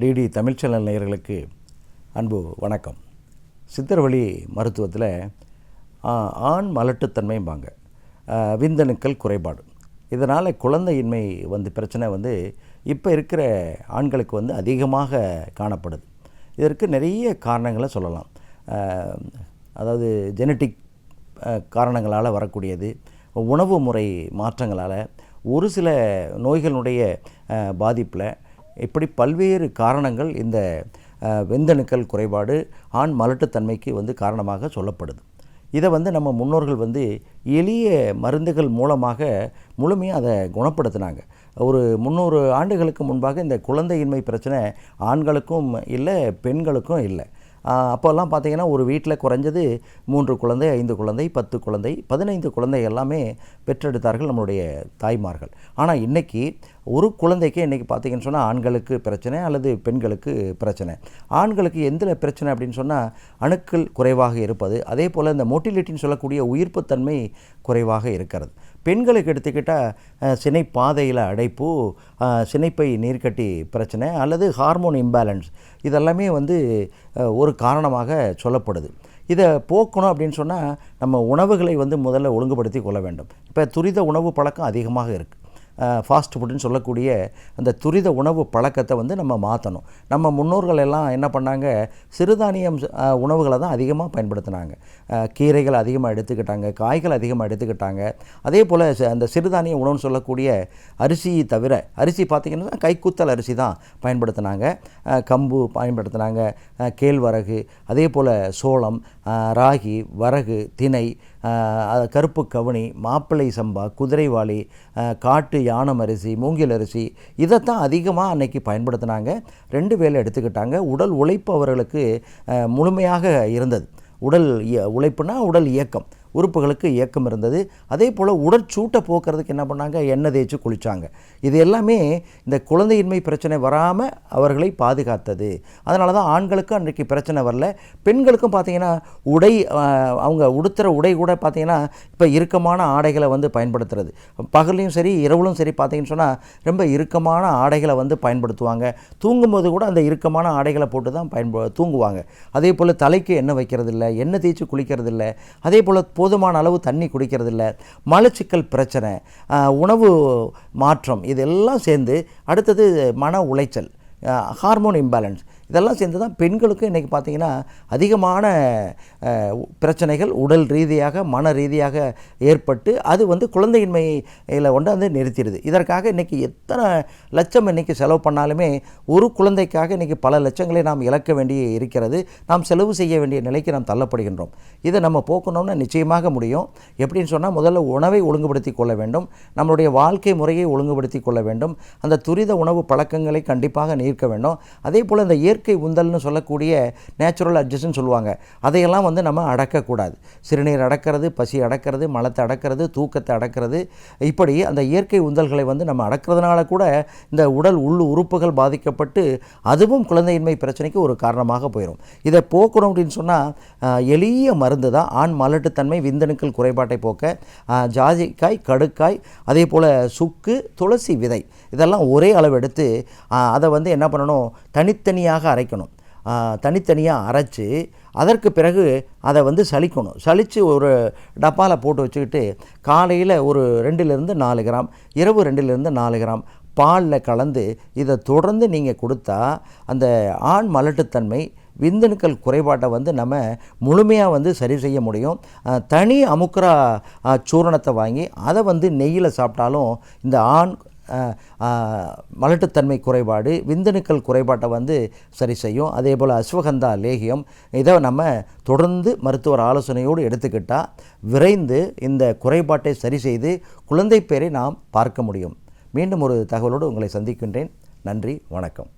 DD Tamil channel நேயர்களுக்கு அன்பு வணக்கம். சித்தர்வழி மருத்துவத்தில் ஆண் மலட்டுத்தன்மைம்பாங்க. விந்தணுக்கள் குறைபாடு. இதனால் குழந்தையின்மை வந்து பிரச்சனை வந்து இப்போ இருக்கிற ஆண்களுக்கு வந்து அதிகமாக காணப்படுது. இதற்கு நிறைய காரணங்களை சொல்லலாம். அதாவது ஜெனட்டிக் காரணங்களால் வரக்கூடியது உணவு முறை மாற்றங்களால் ஒரு சில நோய்களுடைய பாதிப்பில் இப்படி பல்வேறு காரணங்கள் இந்த வெந்தணுக்கள் குறைபாடு ஆண் மலட்டுத்தன்மைக்கு வந்து காரணமாக சொல்லப்படுது. இதை வந்து நம்ம முன்னோர்கள் வந்து எளிய மருந்துகள் மூலமாக முழுமையாக அதை குணப்படுத்தினாங்க. ஒரு முந்நூறு ஆண்டுகளுக்கு முன்பாக இந்த குழந்தையின்மை பிரச்சனை ஆண்களுக்கும் இல்லை பெண்களுக்கும் இல்லை. அப்போல்லாம் பார்த்தீங்கன்னா ஒரு வீட்டில் குறைஞ்சது மூன்று குழந்தை ஐந்து குழந்தை பத்து குழந்தை பதினைந்து குழந்தை எல்லாமே பெற்றெடுத்தார்கள் நம்மளுடைய தாய்மார்கள். ஆனால் இன்றைக்கி ஒரு குழந்தைக்கே இன்றைக்கி பார்த்தீங்கன்னு சொன்னால் ஆண்களுக்கு பிரச்சனை அல்லது பெண்களுக்கு பிரச்சனை. ஆண்களுக்கு எந்த பிரச்சனை அப்படின்னு சொன்னால் அணுக்கள் குறைவாக இருப்பது அதே போல் இந்த மோட்டிலிட்டின்னு சொல்லக்கூடிய உயிர்ப்புத்தன்மை குறைவாக இருக்கிறது. பெண்களுக்கு எடுத்துக்கிட்டால் சினை பாதையில் அடைப்பு சினைப்பை நீர்க்கட்டி பிரச்சனை அல்லது ஹார்மோன் இம்பேலன்ஸ் இதெல்லாமே வந்து ஒரு காரணமாக சொல்லப்படுது. இதை போக்கணும் அப்படின்னு சொன்னால் நம்ம உணவுகளை வந்து முதல்ல ஒழுங்குபடுத்தி கொள்ள வேண்டும். இப்போ துரித உணவு பழக்கம் அதிகமாக இருக்குது ஃபாஸ்ட் ஃபுட்டுன்னு சொல்லக்கூடிய அந்த துரித உணவு பழக்கத்தை வந்து நம்ம மாற்றணும் நம்ம முன்னோர்கள் எல்லாம் என்ன பண்ணாங்க? சிறுதானியம் உணவுகளை தான் அதிகமாக பயன்படுத்தினாங்க. கீரைகள் அதிகமாக எடுத்துக்கிட்டாங்க காய்கள் அதிகமாக எடுத்துக்கிட்டாங்க. அதே போல் அந்த சிறுதானிய உணவுன்னு சொல்லக்கூடிய அரிசி தவிர அரிசி பார்த்திங்கன்னா கைக்குத்தல் அரிசி தான் பயன்படுத்தினாங்க. கம்பு பயன்படுத்தினாங்க. கேழ்வரகு அதே போல் சோளம் ராகி வரகு திணை கருப்பு கவுனி மாப்பிள்ளை சம்பா குதிரைவாளி காட்டு யானம் அரிசி மூங்கில் அரிசி இதைத்தான் அதிகமாக அன்னைக்கு பயன்படுத்தினாங்க. ரெண்டு வேளை எடுத்துக்கிட்டாங்க. உடல் உழைப்பு அவர்களுக்கு முழுமையாக இருந்தது. உடல் இய- உழைப்புனா உடல் இயக்கம். உறுப்புகளுக்கு இயக்கம் இருந்தது. அதே போல் உடற்சூட்டை போக்குறதுக்கு என்ன பண்ணாங்க? எண்ணெய் தேய்ச்சி குளித்தாங்க இது எல்லாமே இந்த குழந்தையின்மை பிரச்சனை வராமல் அவர்களை பாதுகாத்தது. அதனால தான் ஆண்களுக்கும் அன்றைக்கு பிரச்சனை வரல. பெண்களுக்கும் பார்த்திங்கன்னா உடை அவங்க உடுத்துகிற உடை கூட பார்த்திங்கன்னா இப்போ இறுக்கமான ஆடைகளை வந்து பயன்படுத்துறது. பகல்லையும் சரி இரவுலும் சரி பார்த்தீங்கன்னு சொன்னால் ரொம்ப இறுக்கமான ஆடைகளை வந்து பயன்படுத்துவாங்க. தூங்கும்போது கூட அந்த இறுக்கமான ஆடைகளை போட்டு தான் பயன்ப தூங்குவாங்க. அதே போல் தலைக்கு எண்ணெய் வைக்கிறதில்ல எண்ணெய் தேய்ச்சி குளிக்கிறதில்ல. அதே போல் போதுமான அளவு தண்ணி குடிக்கிறதில்ல. மலச்சிக்கல் பிரச்சனை உணவு மாற்றம் இதெல்லாம் சேர்ந்து அடுத்தது மன உளைச்சல் ஹார்மோன் இம்பேலன்ஸ் இதெல்லாம் சேர்ந்து தான் பெண்களுக்கும் இன்றைக்கி பார்த்தீங்கன்னா அதிகமான பிரச்சனைகள் உடல் ரீதியாக மன ரீதியாக ஏற்பட்டு அது வந்து குழந்தையின்மையில் கொண்டு வந்து நிறுத்திடுது. இதற்காக இன்றைக்கி எத்தனை லட்சம் இன்றைக்கி செலவு பண்ணாலுமே ஒரு குழந்தைக்காக இன்றைக்கி பல லட்சங்களை நாம் இழக்க வேண்டிய இருக்கிறது. நாம் செலவு செய்ய வேண்டிய நிலைக்கு நாம் தள்ளப்படுகின்றோம். இதை நம்ம போக்கணும்னா நிச்சயமாக முடியும். எப்படின்னு சொன்னால் முதல்ல உணவை ஒழுங்குபடுத்தி கொள்ள வேண்டும். நம்மளுடைய வாழ்க்கை முறையை ஒழுங்குபடுத்தி கொள்ள வேண்டும். அந்த துரித உணவு பழக்கங்களை கண்டிப்பாக நீர்க்க வேண்டும். அதே போல் இந்த இயற்கை இயற்கை உந்தல்னு சொல்லக்கூடிய நேச்சுரல் அட்ஜஸ்ட்னு சொல்லுவாங்க. அதையெல்லாம் வந்து நம்ம அடக்கக்கூடாது. சிறுநீர் அடக்கிறது பசி அடக்கிறது மலத்தை அடக்கிறது தூக்கத்தை அடக்கிறது இப்படி அந்த இயற்கை உந்தல்களை வந்து நம்ம அடக்கிறதுனால கூட இந்த உடல் உள் உறுப்புகள் பாதிக்கப்பட்டு அதுவும் குழந்தையின்மை பிரச்சனைக்கு ஒரு காரணமாக போயிடும் இதை போக்கணும் அப்படின்னு சொன்னால் எளிய மருந்து தான். ஆண் மலட்டுத்தன்மை விந்தணுக்கள் குறைபாட்டை போக்க ஜாதிக்காய் கடுக்காய் அதே போல் சுக்கு துளசி விதை இதெல்லாம் ஒரே அளவு எடுத்து அதை வந்து என்ன பண்ணணும்? தனித்தனியாக அரைக்கணும். தனித்தனியாக அரைச்சி அதற்கு பிறகு அதை வந்து சலிக்கணும் சலித்து ஒரு டப்பாவில் போட்டு வச்சுக்கிட்டு காலையில் ஒரு ரெண்டுலேருந்து நாலு கிராம் இரவு ரெண்டுலேருந்து நாலு கிராம் பாலில் கலந்து இதை தொடர்ந்து நீங்கள் கொடுத்தா அந்த ஆண் மலட்டுத்தன்மை விந்தணுக்கள் குறைபாட்டை வந்து நம்ம முழுமையாக வந்து சரி செய்ய முடியும். தனி அமுக்கரா சூரணத்தை வாங்கி அதை வந்து நெய்யில் சாப்பிட்டாலும் இந்த ஆண் மலட்டுத்தன்மை குறைபாடு விந்தணுக்கள் குறைபாட்டை வந்து சரி செய்யும். அதே போல் அஸ்வகந்தா லேகியம் இதை நம்ம தொடர்ந்து மருத்துவர் ஆலோசனையோடு எடுத்துக்கிட்டால் விரைந்து இந்த குறைபாட்டை சரி செய்து குழந்தை பேரை நாம் பார்க்க முடியும். மீண்டும் ஒரு தகவலோடு உங்களை சந்திக்கின்றேன். நன்றி வணக்கம்.